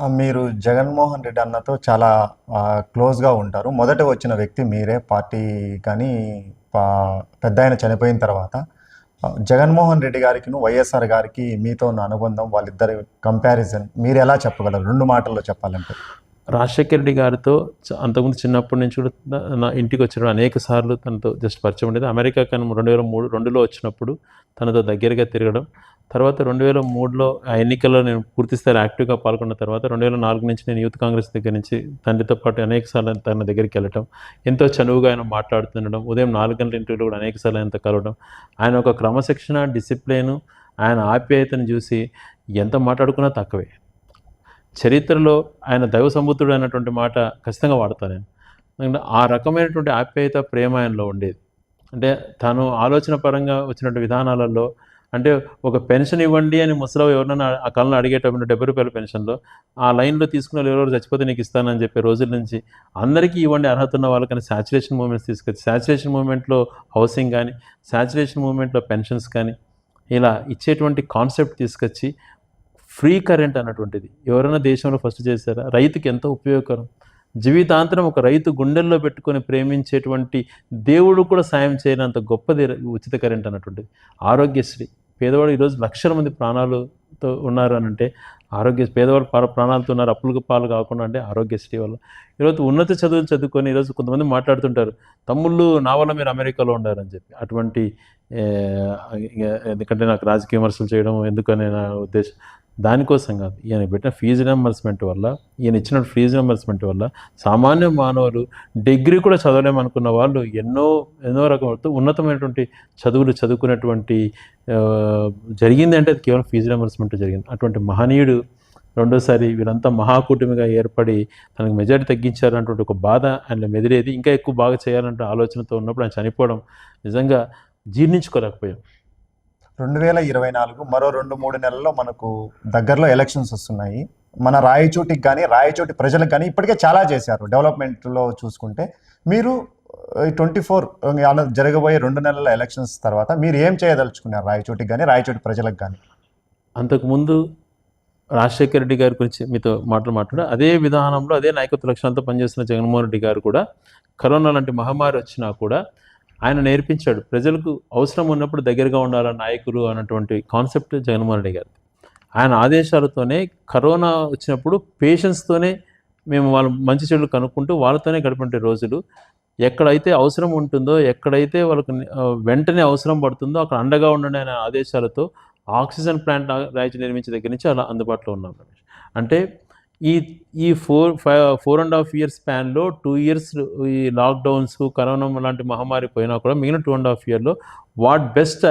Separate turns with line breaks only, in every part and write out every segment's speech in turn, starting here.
మీరు జగన్మోహన్ రెడ్డి అన్నతో చాలా క్లోజ్గా ఉంటారు. మొదట వచ్చిన వ్యక్తి మీరే పార్టీ కానీ పా- పెద్ద ఆయన చనిపోయిన తర్వాత. జగన్మోహన్ రెడ్డి గారికి వైఎస్ఆర్ గారికి మీతో ఉన్న అనుబంధం వాళ్ళిద్దరి కంపారిజన్ మీరు ఎలా చెప్పగలరు? రెండు మాటల్లో చెప్పాలంటే.
రాజశేఖర రెడ్డి గారితో చ- అంతకుముందు చిన్నప్పటి నుంచి కూడా నా- ఇంటికి వచ్చిన అనేక సార్లు తనతో జస్ట్ పరిచయం ఉండేది. అమెరికా కన్నా రెండు వేల మూడు రెండులో వచ్చినప్పుడు తనతో దగ్గరగా తిరగడం. తర్వాత రెండు వేల మూడులో ఆ ఎన్నికల్లో నేను పూర్తిస్థాయి యాక్టివ్గా పాల్గొన్న తర్వాత రెండు వేల నాలుగు నుంచి నేను యూత్ కాంగ్రెస్ దగ్గర నుంచి తండ్రితో పాటు అనేక సార్లు తన దగ్గరికి వెళ్ళటం. ఎంతో చనువుగా ఆయన మాట్లాడుతుండడం ఉదయం నాలుగు గంటల ఇంటర్వ్యూలో కూడా అనేక సార్లు ఆయనతో కలవడం. ఆయన ఒక క్రమశిక్షణ డిసిప్లిన్ ఆయన ఆప్యాయతను చూసి ఎంత మాట్లాడుకున్నా తక్కువే. చరిత్రలో ఆయన దైవ సంబుద్ధుడు అన్నటువంటి మాట ఖచ్చితంగా వాడతాను నేను ఆ రకమైనటువంటి ఆప్యాయత ప్రేమ ఆయనలో ఉండేది. అంటే తను ఆలోచన పరంగా వచ్చినటువంటి విధానాలలో అంటే ఒక పెన్షన్ ఇవ్వండి అని ముసలో ఎవరినైనా ఆ కాలంలో అడిగేటప్పుడు డెబ్బై రూపాయల పెన్షన్లో ఆ లైన్లో తీసుకున్న ఎవరెవరు చచ్చిపోతే నీకు ఇస్తానని చెప్పే రోజుల నుంచి అందరికీ ఇవ్వండి అర్హత ఉన్న వాళ్ళకని శాచురేషన్ మూమెంట్స్ తీసుకొచ్చి శాచురేషన్ మూమెంట్లో హౌసింగ్ కానీ శాచురేషన్ మూమెంట్లో పెన్షన్స్ కానీ ఇలా ఇచ్చేటువంటి కాన్సెప్ట్ తీసుకొచ్చి ఫ్రీ కరెంట్ అన్నటువంటిది. ఎవరైనా దేశంలో ఫస్ట్ చేశారా? రైతుకి ఎంతో ఉపయోగకరం? జీవితాంతరం ఒక రైతు గుండెల్లో పెట్టుకొని ప్రేమించేటువంటి దేవుడు కూడా సాయం చేయనంత గొప్పది ఉచిత కరెంట్ అన్నటువంటిది. ఆరోగ్యశ్రీ. పేదవాడు ఈరోజు లక్షల మంది ప్రాణాలతో ఉన్నారు అని అంటే ఆరోగ్య పేదవాళ్ళు ప్రా- ప్రాణాలతో ఉన్నారు అప్పులకు పాలు కాకుండా అంటే ఆరోగ్యశ్రీ వల్ల. ఈరోజు ఉన్నత చదువులు చదువుకొని ఈరోజు కొంతమంది మాట్లాడుతుంటారు తమ్ముళ్ళు నా వల్ల మీరు అమెరికాలో ఉండారని చెప్పి. అటువంటి ఎందుకంటే నాకు రాజకీయ విమర్శలు చేయడం ఎందుకని నా ఉద్దేశం. దానికోసం కాదు. ఈయన పెట్టిన ఫీజు రియంబర్స్మెంట్ వల్ల ఈయన ఇచ్చిన ఫీజు రియంబర్స్మెంట్ వల్ల సామాన్య మానవులు డిగ్రీ కూడా చదవలేమనుకున్న వాళ్ళు ఎన్నో ఎన్నో రకమైన ఉన్నతమైనటువంటి చదువులు చదువుకునేటువంటి జరిగింది అంటే అది కేవలం ఫీజు రియంబర్స్మెంట్ జరిగింది. అటువంటి మహనీయుడు రెండోసారి వీరంతా మహాకూటమిగా ఏర్పడి తనకు మెజారిటీ తగ్గించారన్నటువంటి ఒక బాధ ఆయన మెదిరేది ఇంకా ఎక్కువ బాగా చేయాలంటే ఆలోచనతో ఉన్నప్పుడు ఆయన చనిపోవడం నిజంగా జీర్ణించుకోలేకపోయాం.
రెండు వేల ఇరవై నాలుగు మరో రెండు మూడు నెలల్లో మనకు దగ్గరలో ఎలక్షన్స్ వస్తున్నాయి. మన రాయచోటికి కానీ రాయచోటి ప్రజలకు కానీ ఇప్పటికే చాలా చేశారు డెవలప్మెంట్లో చూసుకుంటే. మీరు ట్వంటీ ఫోర్ జరగబోయే రెండు నెలల ఎలక్షన్స్ తర్వాత మీరు ఏం చేయదలుచుకున్నారు? రాయచోటికి కానీ రాయచోటి ప్రజలకు కానీ
అంతకుముందు రాజశేఖర రెడ్డి గారి గురించి మీతో మాటలు మాట్లాడు? అదే విధానంలో అదే నాయకత్వ లక్షణాలతో పనిచేస్తున్న జగన్మోహన్ రెడ్డి గారు కూడా కరోనా లాంటి మహమ్మారి వచ్చినా కూడా ఆయన నేర్పించాడు. ప్రజలకు అవసరం ఉన్నప్పుడు దగ్గరగా ఉండాలన్న నాయకులు అన్నటువంటి కాన్సెప్ట్ జగన్మోహన్ రెడ్డి గారు ఆయన ఆదేశాలతోనే కరోనా వచ్చినప్పుడు పేషెంట్స్తోనే మేము వాళ్ళ మంచి చెడులు కనుక్కుంటూ వాళ్ళతోనే గడిపే రోజులు. ఎక్కడైతే అవసరం ఉంటుందో ఎక్కడైతే వాళ్ళకు వెంటనే అవసరం పడుతుందో అక్కడ అండగా ఉండండి అనే ఆదేశాలతో ఆక్సిజన్ ప్లాంట్ రాయిచి నిర్మించే దగ్గర నుంచి అలా అందుబాటులో ఉన్నాం అంటే ఈ ఈ four five four and half years స్పాన్లో two years ఈ లాక్డౌన్స్ కరోనా లాంటి మహమ్మారి పోయినా కూడా మిగిలిన టూ అండ్ హాఫ్ ఇయర్లో వాట్ బెస్ట్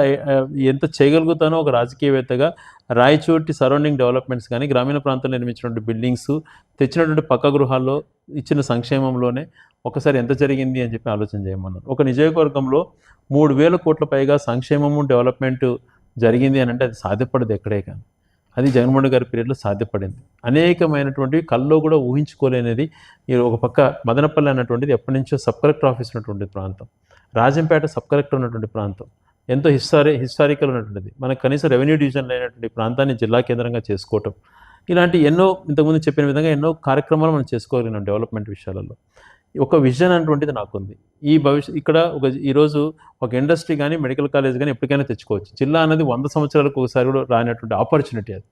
ఎంత చేయగలుగుతానో ఒక రాజకీయవేత్తగా రాయచోటి సరౌండింగ్ డెవలప్మెంట్స్ కానీ గ్రామీణ ప్రాంతంలో నిర్మించినటువంటి బిల్డింగ్స్ తెచ్చినటువంటి పక్క గృహాల్లో ఇచ్చిన సంక్షేమంలోనే ఒకసారి ఎంత జరిగింది అని చెప్పి ఆలోచన చేయమన్నారు. ఒక నియోజకవర్గంలో మూడు వేల కోట్ల పైగా సంక్షేమము డెవలప్మెంట్ జరిగింది అని అంటే అది సాధ్యపడదు ఎక్కడే కానీ. అది జగన్మోహన్ గారి పీరియడ్లో సాధ్యపడింది. అనేకమైనటువంటి కల్లో కూడా ఊహించుకోలేనిది ఒక పక్క మదనపల్లి అన్నటువంటిది ఎప్పటి నుంచో సబ్ కలెక్టర్ ఆఫీస్ ఉన్నటువంటి ప్రాంతం. రాజంపేట సబ్ కలెక్టర్ ఉన్నటువంటి ప్రాంతం. ఎంతో హిస్టారి హిస్టారికల్ ఉన్నటువంటిది. మనకు కనీసం రెవెన్యూ డివిజన్ లేనటువంటి ప్రాంతాన్ని జిల్లా కేంద్రంగా చేసుకోవటం. ఇలాంటి ఎన్నో ఇంతకుముందు చెప్పిన విధంగా ఎన్నో కార్యక్రమాలు మనం చేసుకోగలిగినాం డెవలప్మెంట్ విషయాలలో. ఒక విజన్ అటువంటిది నాకుంది. ఈ భవిష్యత్ ఇక్కడ ఒక ఈరోజు ఒక ఇండస్ట్రీ కానీ మెడికల్ కాలేజ్ కానీ ఎప్పటికైనా తెచ్చుకోవచ్చు. జిల్లా అనేది వంద సంవత్సరాలకు ఒకసారి కూడా రానటువంటి ఆపర్చునిటీ అది.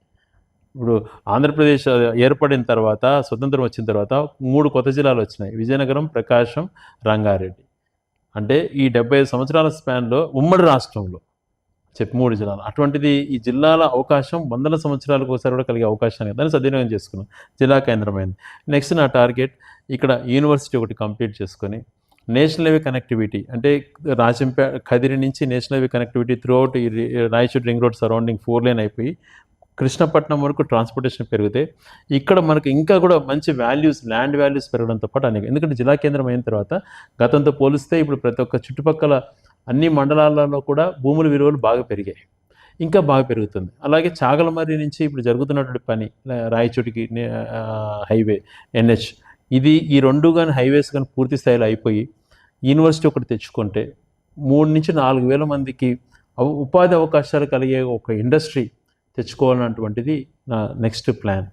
ఇప్పుడు ఆంధ్రప్రదేశ్ ఏర్పడిన తర్వాత స్వతంత్రం వచ్చిన తర్వాత మూడు కొత్త జిల్లాలు వచ్చినాయి. విజయనగరం ప్రకాశం రంగారెడ్డి. అంటే ఈ డెబ్బై ఐదు సంవత్సరాల స్పాన్లో ఉమ్మడి రాష్ట్రంలో చెప్పి మూడు జిల్లాలు. అటువంటిది ఈ జిల్లాల అవకాశం వందల సంవత్సరాలకు ఒకసారి కూడా కలిగే అవకాశాన్ని దాన్ని సద్వినియోగం చేసుకున్నాం. జిల్లా కేంద్రమైంది. నెక్స్ట్ నా టార్గెట్ ఇక్కడ యూనివర్సిటీ ఒకటి కంప్లీట్ చేసుకొని నేషనల్ హైవే కనెక్టివిటీ అంటే రాజంపే కదిరి నుంచి national highway connectivity throughout ఈ Raichur ring road surrounding four lane అయిపోయి కృష్ణపట్నం వరకు ట్రాన్స్పోర్టేషన్ పెరిగితే ఇక్కడ మనకు ఇంకా కూడా మంచి వాల్యూస్ ల్యాండ్ వాల్యూస్ పెరగడంతో పాటు అనేక ఎందుకంటే జిల్లా కేంద్రం అయిన తర్వాత గతంతో పోలిస్తే ఇప్పుడు ప్రతి ఒక్క చుట్టుపక్కల అన్ని మండలాలలో కూడా భూముల విలువలు బాగా పెరిగాయి. ఇంకా బాగా పెరుగుతుంది. అలాగే చాగలమర్రి నుంచి ఇప్పుడు జరుగుతున్నటువంటి పని రాయచోటికి హైవే ఎన్హెచ్ ఇది ఈ రెండు కానీ హైవేస్ కానీ పూర్తి స్థాయిలో అయిపోయి యూనివర్సిటీ ఒకటి తెచ్చుకుంటే మూడు నుంచి నాలుగు వేల మందికి ఉపాధి అవకాశాలు కలిగే ఒక ఇండస్ట్రీ తెచ్చుకోవాలన్నటువంటిది నా నెక్స్ట్ ప్లాన్.